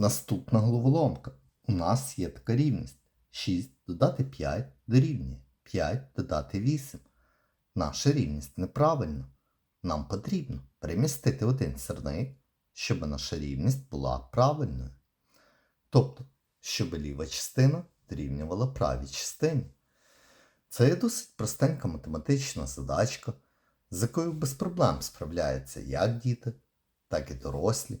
Наступна головоломка. У нас є така рівність. 6 додати 5 дорівнює 5 додати 8. Наша рівність неправильна. Нам потрібно перемістити один сірник, щоб наша рівність була правильною. Тобто, щоб ліва частина дорівнювала правій частині. Це є досить простенька математична задачка, з якою без проблем справляються як діти, так і дорослі.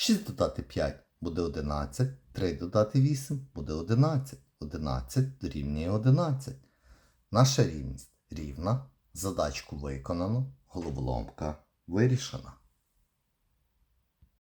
6 додати 5 буде 11, 3 додати 8 буде 11, 11 дорівнює 11. Наша рівність рівна, задачку виконано, головоломка вирішена.